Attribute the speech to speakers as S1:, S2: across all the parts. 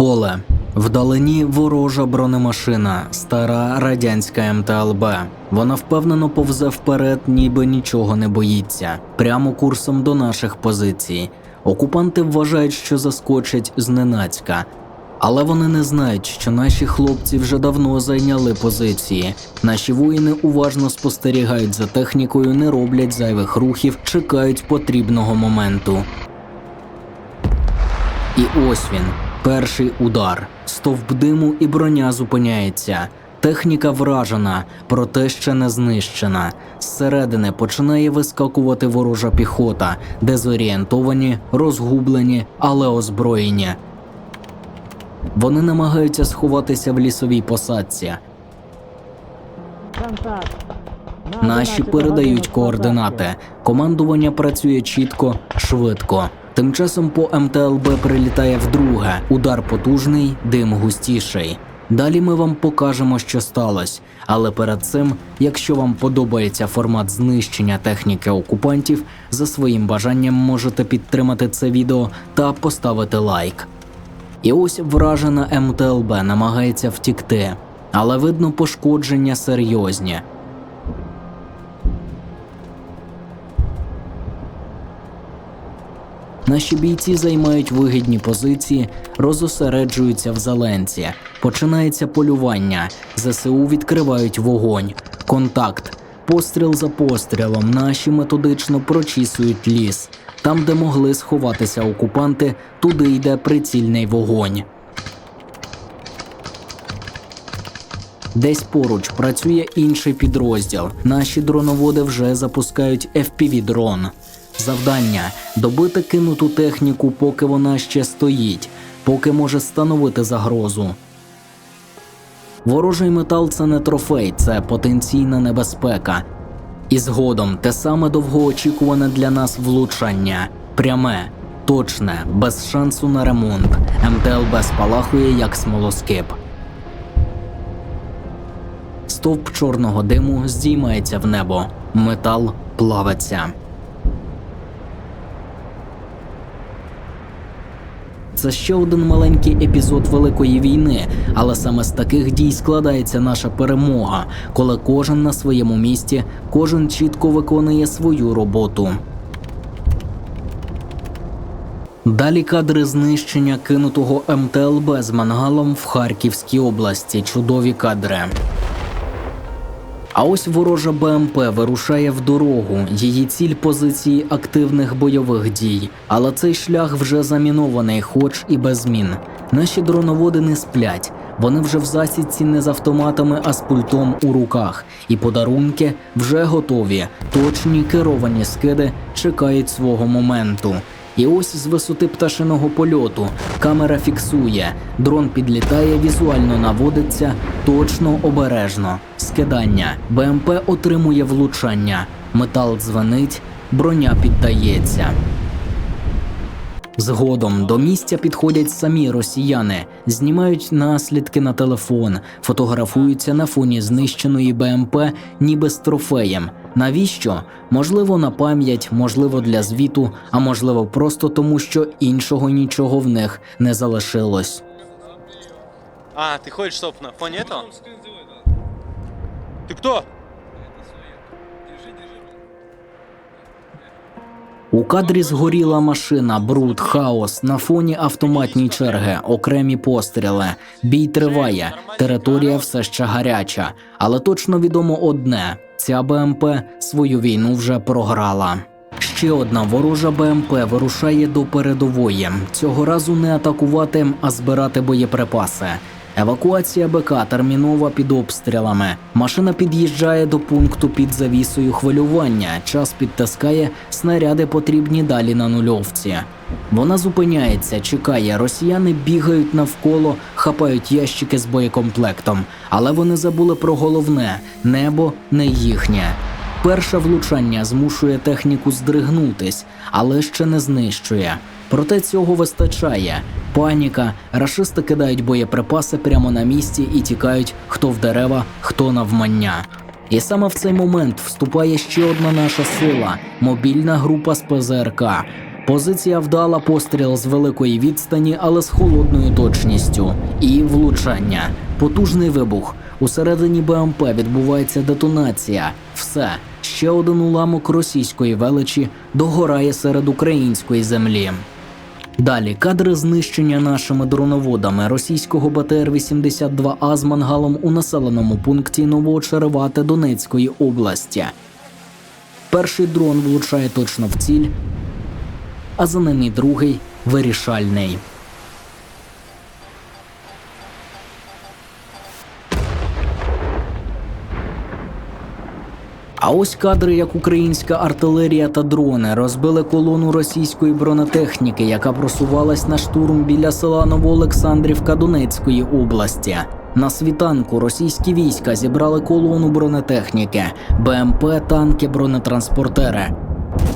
S1: Поле. Вдалині ворожа бронемашина, стара радянська МТЛБ. Вона впевнено повзе вперед, ніби нічого не боїться, прямо курсом до наших позицій. Окупанти вважають, що заскочать зненацька. Але вони не знають, що наші хлопці вже давно зайняли позиції. Наші воїни уважно спостерігають за технікою, не роблять зайвих рухів, чекають потрібного моменту. І ось він, перший удар. Стовп диму і броня зупиняється. Техніка вражена, проте ще не знищена. Зсередини починає вискакувати ворожа піхота, дезорієнтовані, розгублені, але озброєні. Вони намагаються сховатися в лісовій посадці. Наші передають координати. Командування працює чітко, швидко. Тим часом по МТЛБ прилітає вдруге. Удар потужний, дим густіший. Далі ми вам покажемо, що сталося. Але перед цим, якщо вам подобається формат знищення техніки окупантів, за своїм бажанням можете підтримати це відео та поставити лайк. І ось вражена МТЛБ намагається втікти, але видно пошкодження серйозні. Наші бійці займають вигідні позиції, розосереджуються в зеленці. Починається полювання. ЗСУ відкривають вогонь. Контакт. Постріл за пострілом. Наші методично прочісують ліс. Там, де могли сховатися окупанти, туди йде прицільний вогонь. Десь поруч працює інший підрозділ. Наші дроноводи вже запускають FPV-дрон. Завдання добити кинуту техніку, поки вона ще стоїть, поки може становити загрозу. Ворожий метал це не трофей, це потенційна небезпека. І згодом те саме довгоочікуване для нас влучання. Пряме, точне, без шансу на ремонт. МТЛБ спалахує як смолоскип. Стовп чорного диму здіймається в небо. Метал плавиться. Це ще один маленький епізод великої війни, але саме з таких дій складається наша перемога, коли кожен на своєму місці, кожен чітко виконує свою роботу. Далі кадри знищення кинутого МТЛБ з мангалом в Харківській області. Чудові кадри. А ось ворожа БМП вирушає в дорогу. Її ціль позиції активних бойових дій. Але цей шлях вже замінований, хоч і без змін. Наші дроноводи не сплять. Вони вже в засідці не з автоматами, а з пультом у руках. І подарунки вже готові. Точні керовані скиди чекають свого моменту. І ось з висоти пташиного польоту камера фіксує, дрон підлітає, візуально наводиться, точно обережно. Скидання. БМП отримує влучання. Метал дзвенить, броня піддається. Згодом до місця підходять самі росіяни, знімають наслідки на телефон, фотографуються на фоні знищеної БМП, ніби з трофеєм. Навіщо? Можливо, на пам'ять, можливо, для звіту, а можливо, просто тому, що іншого нічого в них не залишилось.
S2: А, ты хочешь, чтоб на фоне этого? Ты кто?
S1: У кадрі згоріла машина, бруд, хаос, на фоні автоматні черги, окремі постріли. Бій триває, територія все ще гаряча. Але точно відомо одне: ця БМП свою війну вже програла. Ще одна ворожа БМП вирушає до передової. Цього разу не атакувати, а збирати боєприпаси. Евакуація БК термінова під обстрілами. Машина під'їжджає до пункту під завісою хвилювання. Час підтискає, снаряди потрібні далі на нульовці. Вона зупиняється, чекає. Росіяни бігають навколо, хапають ящики з боєкомплектом. Але вони забули про головне небо не їхнє. Перше влучання змушує техніку здригнутись, але ще не знищує. Проте цього вистачає. Паніка, рашисти кидають боєприпаси прямо на місці і тікають хто в дерева, хто навмання. І саме в цей момент вступає ще одна наша сила мобільна група з ПЗРК. Позиція вдала постріл з великої відстані, але з холодною точністю. І влучання. Потужний вибух. Усередині БМП відбувається детонація. Все. Ще один уламок російської величі догорає серед української землі. Далі кадри знищення нашими дроноводами російського БТР-82А з мангалом у населеному пункті Новоочеревате Донецької області. Перший дрон влучає точно в ціль, а за ним і другий вирішальний. А ось кадри, як українська артилерія та дрони розбили колону російської бронетехніки, яка просувалась на штурм біля села Новоолександрівка Донецької області. На світанку російські війська зібрали колону бронетехніки, БМП, танки, бронетранспортери.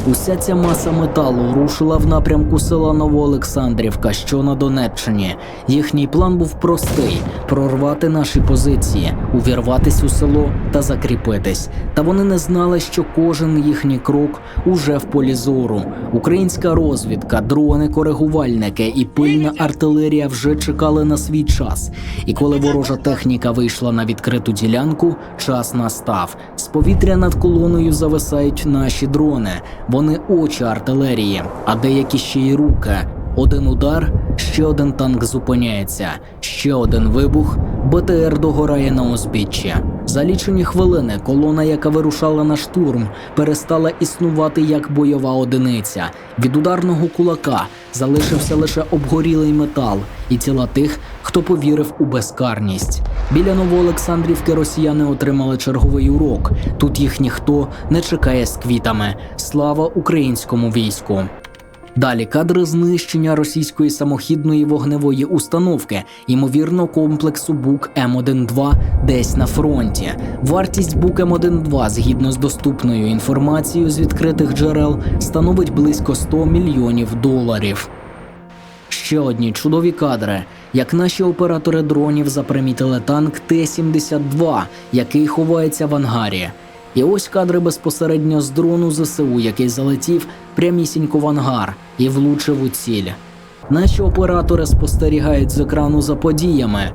S1: Уся ця маса металу рушила в напрямку села Новоолександрівка, що на Донеччині. Їхній план був простий: прорвати наші позиції, увірватись у село та закріпитись. Та вони не знали, що кожен їхній крок уже в полі зору. Українська розвідка, дрони, коригувальники і пильна артилерія вже чекали на свій час. І коли ворожа техніка вийшла на відкриту ділянку, час настав. З повітря над колоною зависають наші дрони. Вони очі артилерії, а деякі ще й руки. Один удар, ще один танк зупиняється, ще один вибух, БТР догорає на узбіччі. За лічені хвилини колона, яка вирушала на штурм, перестала існувати як бойова одиниця. Від ударного кулака залишився лише обгорілий метал і тіла тих, хто повірив у безкарність. Біля Новоолександрівки росіяни отримали черговий урок. Тут їх ніхто не чекає з квітами. Слава українському війську! Далі кадри знищення російської самохідної вогневої установки, ймовірно, комплексу БУК М12 десь на фронті. Вартість БУК М12, згідно з доступною інформацією з відкритих джерел, становить близько 100 мільйонів доларів. Ще одні чудові кадри, як наші оператори дронів запримітили танк Т-72, який ховається в ангарі. І ось кадри безпосередньо з дрону ЗСУ, який залетів прямісінько в ангар і влучив у ціль. Наші оператори спостерігають з екрану за подіями.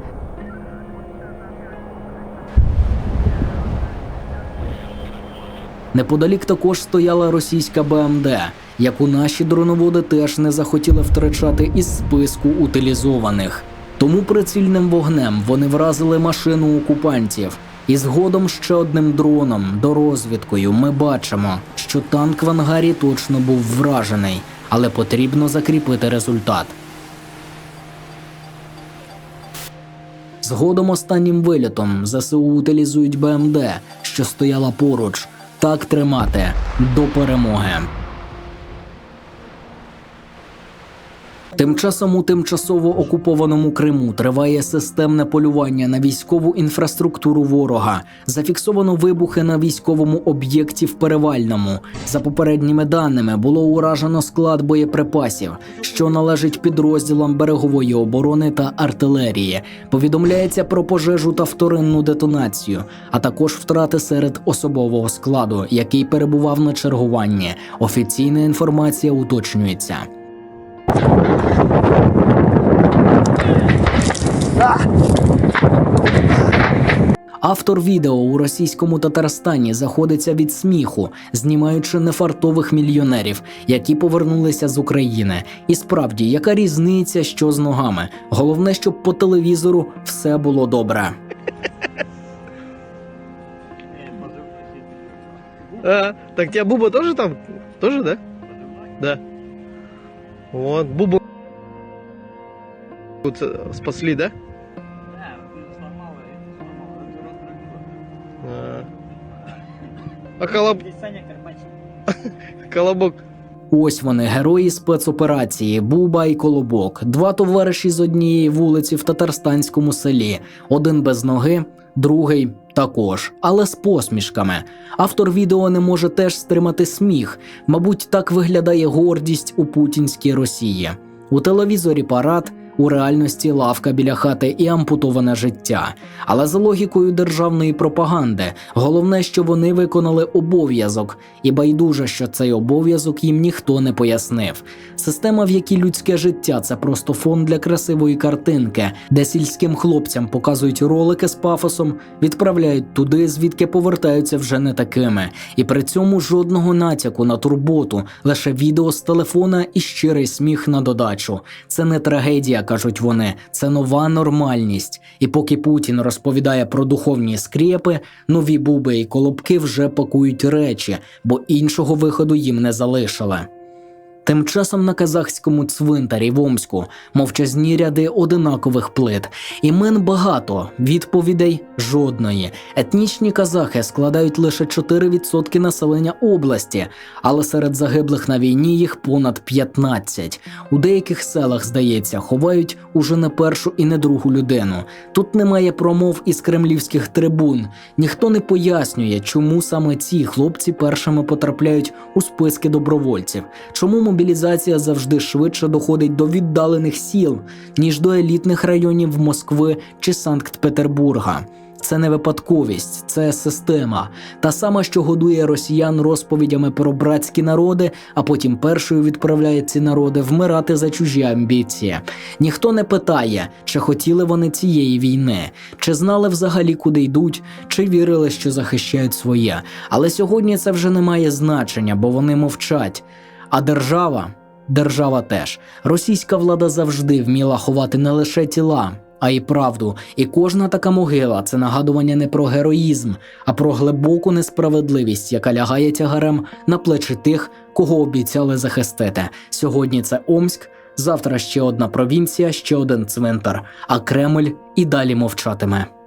S1: Неподалік також стояла російська БМД, яку наші дроноводи теж не захотіли втрачати із списку утилізованих. Тому прицільним вогнем вони вразили машину окупантів. І згодом ще одним дроном дорозвідкою ми бачимо, що танк в ангарі точно був вражений, але потрібно закріпити результат. Згодом останнім вилітом ЗСУ утилізують БМД, що стояла поруч. Так тримати до перемоги. Тим часом у тимчасово окупованому Криму триває системне полювання на військову інфраструктуру ворога. Зафіксовано вибухи на військовому об'єкті в Перевальному. За попередніми даними було уражено склад боєприпасів, що належить підрозділам берегової оборони та артилерії. Повідомляється про пожежу та вторинну детонацію, а також втрати серед особового складу, який перебував на чергуванні. Офіційна інформація уточнюється. Автор відео у російському Татарстані заходиться від сміху, знімаючи нефартових мільйонерів, які повернулися з України. І справді, яка різниця, що з ногами? Головне, щоб по телевізору все було добре.
S3: А, так тебя Буба тоже там? Тоже, да? Да. Вот, Бубу вот, э, спасли, да? А, а колоб... колобок?
S1: Ось вони, герої спецоперації Буба і Колобок, два товариші з однієї вулиці в татарстанському селі, один без ноги, другий також, але з посмішками. Автор відео не може теж стримати сміх. Мабуть, так виглядає гордість у путінській Росії. У телевізорі парад, у реальності лавка біля хати і ампутоване життя. Але за логікою державної пропаганди, головне, що вони виконали обов'язок, і байдуже, що цей обов'язок їм ніхто не пояснив. Система, в якій людське життя це просто фон для красивої картинки, де сільським хлопцям показують ролики з пафосом, відправляють туди, звідки повертаються вже не такими, і при цьому жодного натяку на турботу, лише відео з телефона і щирий сміх на додачу. Це не трагедія, кажуть вони, це нова нормальність. І поки Путін розповідає про духовні скрепи, нові буби і колобки вже пакують речі, бо іншого виходу їм не залишили. Тим часом на казахському цвинтарі в Омську мовчазні ряди одинакових плит. Імен багато, відповідей жодної. Етнічні казахи складають лише 4% населення області, але серед загиблих на війні їх понад 15. У деяких селах, здається, ховають уже не першу і не другу людину. Тут немає промов із кремлівських трибун. Ніхто не пояснює, чому саме ці хлопці першими потрапляють у списки добровольців, чому мобілізація завжди швидше доходить до віддалених сіл, ніж до елітних районів Москви чи Санкт-Петербурга. Це не випадковість, це система, та сама, що годує росіян розповідями про братські народи, а потім першою відправляє ці народи вмирати за чужі амбіції. Ніхто не питає, чи хотіли вони цієї війни, чи знали взагалі, куди йдуть, чи вірили, що захищають своє. Але сьогодні це вже не має значення, бо вони мовчать. А держава, держава теж. Російська влада завжди вміла ховати не лише тіла, а й правду. І кожна така могила це нагадування не про героїзм, а про глибоку несправедливість, яка лягає тягарем на плечі тих, кого обіцяли захистити. Сьогодні це Омськ, завтра ще одна провінція, ще один цвинтар, а Кремль і далі мовчатиме.